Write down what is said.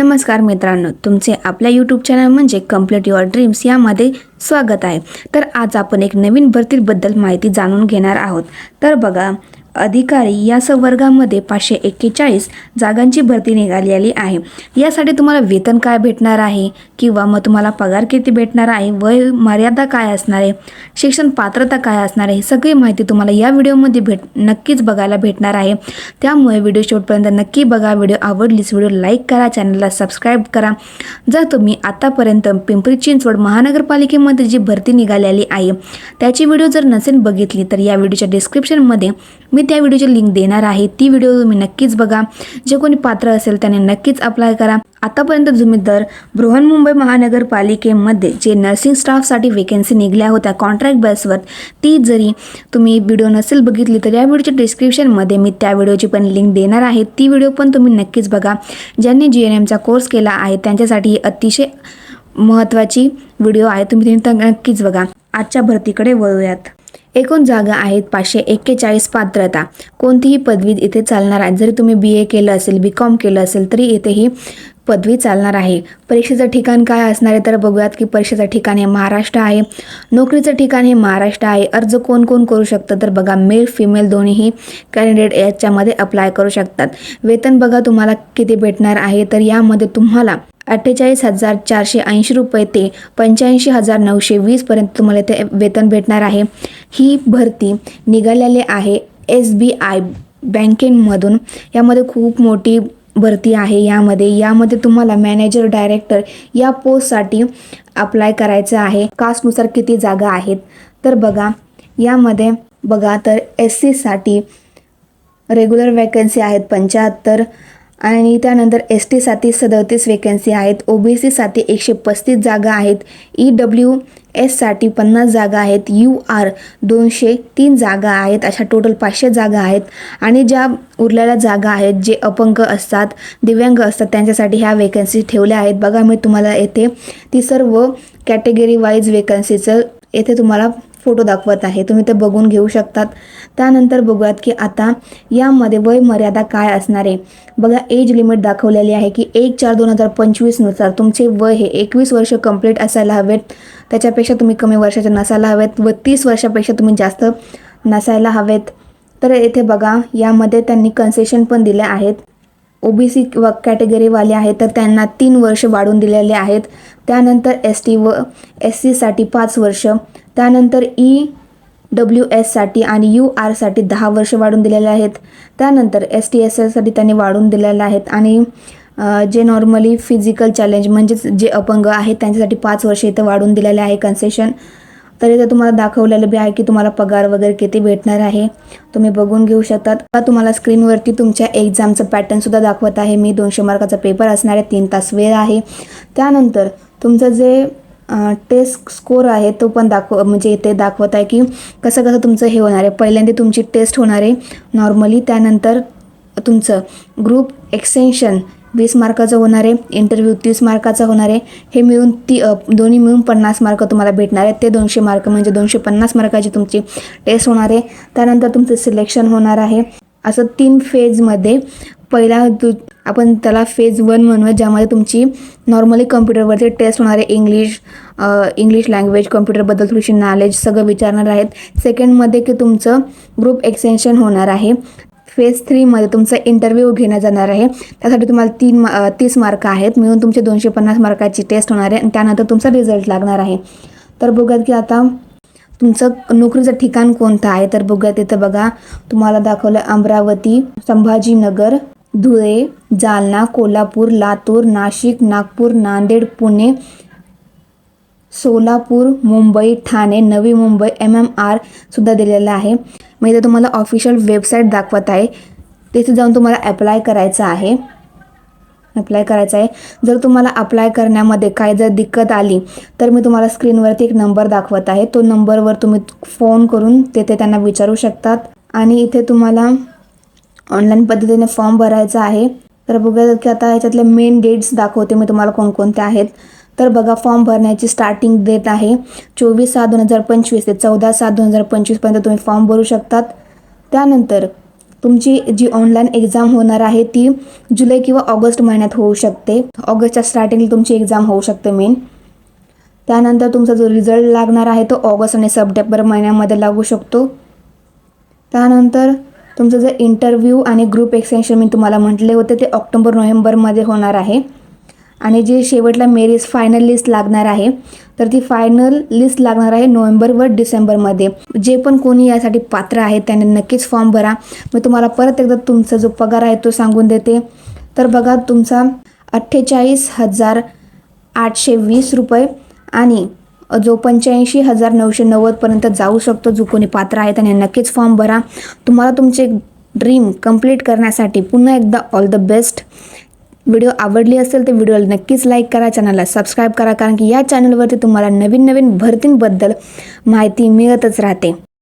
नमस्कार मित्रांनो तुमचे आपल्या यूट्यूब चॅनल म्हणजे कंप्लीट युअर ड्रीम्स यामध्ये स्वागत आहे. तर आज आपण एक नवीन भरतीबद्दल माहिती जाणून घेणार आहोत. तर बघा अधिकारी या संवर्गामध्ये पाचशे एक्केचाळीस जागांची भरती निघालेली आहे. यासाठी तुम्हाला वेतन काय भेटणार आहे? किंवा मग तुम्हाला पगार किती भेटणार आहे? वय मर्यादा काय असणार आहे? शिक्षण पात्रता काय असणार आहे? ही सगळी माहिती तुम्हाला या व्हिडिओमध्ये भेट नक्कीच बघायला भेटणार आहे. त्यामुळे व्हिडिओ शेवटपर्यंत नक्की बघा. व्हिडिओ आवडलीच व्हिडिओ लाईक करा. चॅनलला सबस्क्राईब करा. जर तुम्ही आतापर्यंत पिंपरी चिंचवड महानगरपालिकेमध्ये जी भरती निघालेली आहे त्याची व्हिडिओ जर नसेल बघितली तर या व्हिडिओच्या डिस्क्रिप्शनमध्ये मी त्या व्हिडिओची लिंक देणार आहे. ती व्हिडिओ तुम्ही नक्कीच बघा. जे कोणी पात्र असेल त्याने नक्कीच अप्लाय करा. आतापर्यंत तुम्ही तर बृहन्मुंबई महानगरपालिकेमध्ये जे नर्सिंग स्टाफसाठी वेकन्सी निघल्या होत्या कॉन्ट्रॅक्ट बेसवर ती जरी तुम्ही व्हिडिओ नसेल बघितली तर या व्हिडिओच्या डिस्क्रिप्शनमध्ये मी त्या व्हिडिओची पण लिंक देणार आहे. ती व्हिडिओ पण तुम्ही नक्कीच बघा. ज्यांनी जी एन एमचा कोर्स केला आहे त्यांच्यासाठी अतिशय महत्त्वाची व्हिडिओ आहे. तुम्ही नक्कीच बघा. आजच्या भरतीकडे वळूयात. एकूण जागा आहेत पाचशे एक्केचाळीस पात्रता. कोणतीही पदवी इथे चालणार आहे. जरी तुम्ही बी ए केलं असेल बी कॉम केलं असेल तरी इथे ही पदवी चालणार आहे. परीक्षेचं ठिकाण काय असणार आहे? तर बघूयात की परीक्षेचं ठिकाण हे महाराष्ट्र आहे. नोकरीचं ठिकाण हे महाराष्ट्र आहे. अर्ज कोण कोण करू शकतं? तर बघा मेल फिमेल दोन्हीही कॅन्डिडेट याच्यामध्ये अप्लाय करू शकतात. वेतन बघा तुम्हाला किती भेटणार आहे. तर यामध्ये तुम्हाला अठ्ठेचाळीस हजार चारशे ऐंशी रुपये ते पंच्याऐंशी हजार नऊशे वीसपर्यंत तुम्हाला ते वेतन भेटणार आहे. ही भरती निघालेली आहे एस बी आय बँकेमधून. यामध्ये खूप मोठी भरती आहे यामध्ये. यामध्ये तुम्हाला मॅनेजर डायरेक्टर या पोस्टसाठी अप्लाय करायचं आहे. कास्टनुसार किती जागा आहेत. तर बघा यामध्ये बघा तर एस सीसाठी रेग्युलर वॅकन्सी आहेत पंच्याहत्तर आणि त्यानंतर एस टीसाठी सदतीस वेकन्सी आहेत. ओ बी सीसाठी एकशे पस्तीस जागा आहेत. ई डब्ल्यू एससाठी पन्नास जागा आहेत. यू आर दोनशे तीन जागा आहेत. अशा टोटल पाचशे जागा आहेत. आणि ज्या उरलेल्या जागा आहेत जे अपंग असतात दिव्यांग असतात त्यांच्यासाठी ह्या वेकन्सी ठेवल्या आहेत. बघा मी तुम्हाला येथे ती सर्व कॅटेगरी वाईज वेकन्सीचं येथे तुम्हाला फोटो दाखवत आहे. तुम्ही ते बघून घेऊ शकतात. त्यानंतर बघूयात की आता यामध्ये वय मर्यादा काय असणार आहे? बघा एज लिमिट दाखवलेली आहे की एक चार दोन हजार पंचवीसनुसार तुमचे वय हे एकवीस वर्ष कंप्लीट असायला हवेत. त्याच्यापेक्षा तुम्ही कमी वर्षाचे नसायला हवेत व तीस वर्षापेक्षा तुम्ही जास्त नसायला हवेत. तर येथे बघा यामध्ये त्यांनी कन्सेशन पण दिले आहेत. ओ बी सी व कॅटेगरीवाले आहेत तर त्यांना तीन वर्ष वाढवून दिलेले आहेत. त्यानंतर एस टी व एस सीसाठी पाच वर्ष. त्यानंतर ई डब्ल्यू एससाठी आणि यू आरसाठी दहा वर्ष वाढून दिलेले आहेत. त्यानंतर एस टी एस एससाठी त्यांनी वाढवून दिलेले आहेत. आणि जे नॉर्मली फिजिकल चॅलेंज म्हणजेच जे अपंग आहेत त्यांच्यासाठी पाच वर्ष इथं वाढवून दिलेले आहे कन्सेशन तर इथे तुम्हाला दाखवलेलं बी आहे की तुम्हाला पगार वगैरे किती भेटणार आहे. तुम्ही बघून घेऊ शकतात. आता तुम्हाला स्क्रीनवरती तुमच्या एक्झामचं पॅटर्नसुद्धा दाखवत आहे. मी दोनशे मार्काचा पेपर असणार आहे. तीन तास वेळ आहे. त्यानंतर तुमचं जे टेस्ट स्कोर आहे तो पण दाखव म्हणजे इथे दाखवत आहे की कसं कसं तुमचं हे होणार आहे. पहिल्यांदा तुमची टेस्ट होणार आहे. नॉर्मली त्यानंतर तुमचं ग्रुप एक्सटेन्शन वीस मार्काचं होणार आहे. इंटरव्ह्यू तीस मार्काचा होणार आहे. हे मिळून ती दोन्ही मिळून पन्नास मार्क तुम्हाला भेटणार आहेत. ते दोनशे मार्क म्हणजे दोनशे पन्नास मार्काची तुमची टेस्ट होणार आहे. त्यानंतर तुमचं सिलेक्शन होणार आहे. असं तीन फेजमध्ये पहिला तू आपण त्याला फेज वन म्हणूया ज्यामध्ये तुमची नॉर्मली कम्प्युटरवरती टेस्ट होणार आहे. इंग्लिश इंग्लिश लँग्वेज कम्प्युटरबद्दल थोडीशी नॉलेज सगळं विचारणार आहेत. सेकंडमध्ये की तुमचं ग्रुप एक्सटेन्शन होणार आहे. फेज थ्रीमध्ये तुमचा इंटरव्ह्यू घेण्यात जाणार आहे. त्यासाठी तुम्हाला तीन मा- तीस मार्क आहेत. मिळून तुमचे दोनशे पन्नास मार्काची टेस्ट होणार आहे. आणि त्यानंतर तुमचा रिझल्ट लागणार आहे. तर बघूयात की आता तुमचं नोकरीचं ठिकाण कोणतं आहे? तर बघूयात तिथं बघा. तुम्हाला दाखवलं Amravati Sambhajinagar Dhule Jalna Kolhapur Latur Nashik Nagpur Nanded Pune Solapur Mumbai Thane Navi Mumbai M M R सुद्धा दिलेलं आहे. मग इथे तुम्हाला ऑफिशियल वेबसाईट दाखवत आहे. तिथे जाऊन तुम्हाला अप्लाय करायचं आहे. अप्लाय करायचं आहे. जर तुम्हाला अप्लाय करण्यामध्ये काय जर दिक्कत आली तर मी तुम्हाला स्क्रीनवरती एक नंबर दाखवत आहे. तो नंबरवर तुम्ही फोन करून तेथे त्यांना विचारू शकतात. आणि इथे तुम्हाला ऑनलाईन पद्धतीने फॉर्म भरायचा आहे. तर बघूया की आता ह्याच्यातले मेन डेट्स दाखवते मी तुम्हाला कोणकोणत्या आहेत. तर बघा फॉर्म भरण्याची स्टार्टिंग डेट आहे. चोवीस सात दोन हजार पंचवीस ते चौदा सात दोन हजार पंचवीसपर्यंत तुम्ही फॉर्म भरू शकतात. त्यानंतर तुमची जी ऑनलाईन एक्झाम होणार आहे ती जुलै किंवा ऑगस्ट महिन्यात होऊ शकते. ऑगस्टच्या स्टार्टिंगला तुमची एक्झाम होऊ शकते मेन त्यानंतर तुमचा जो रिझल्ट लागणार आहे तो ऑगस्ट आणि सप्टेंबर महिन्यामध्ये लागू शकतो. त्यानंतर तुमचं जे इंटरव्ह्यू आणि ग्रुप एक्सटेन्शन मी तुम्हाला म्हटले होते ते ऑक्टोबर नोव्हेंबरमध्ये होणार आहे. आणि जे शेवटला मेरीज फायनल लिस्ट लागणार आहे तर ती फायनल लिस्ट लागणार आहे नोव्हेंबर व डिसेंबरमध्ये जे पण कोणी यासाठी पात्र आहे त्याने नक्कीच फॉर्म भरा. मी तुम्हाला परत एकदा तुमचा जो पगार आहे तो सांगून देते. तर बघा तुमचा अठ्ठेचाळीस हजार आठशे वीस रुपये आणि जो पंच्याऐंशी हजार नऊशे नव्वदपर्यंत जाऊ शकतो जो कोणी पात्र आहे त्याने नक्कीच फॉर्म भरा. तुम्हाला तुमचे ड्रीम कंप्लीट करण्यासाठी पुन्हा एकदा ऑल द बेस्ट व्हिडिओ आवडली असेल तर व्हिडिओला नक्कीच लाईक करा चॅनलला सबस्क्राईब करा कारण की या चॅनलवरती तुम्हाला नवीन नवीन भरतींबद्दल माहिती मिळतच राहते.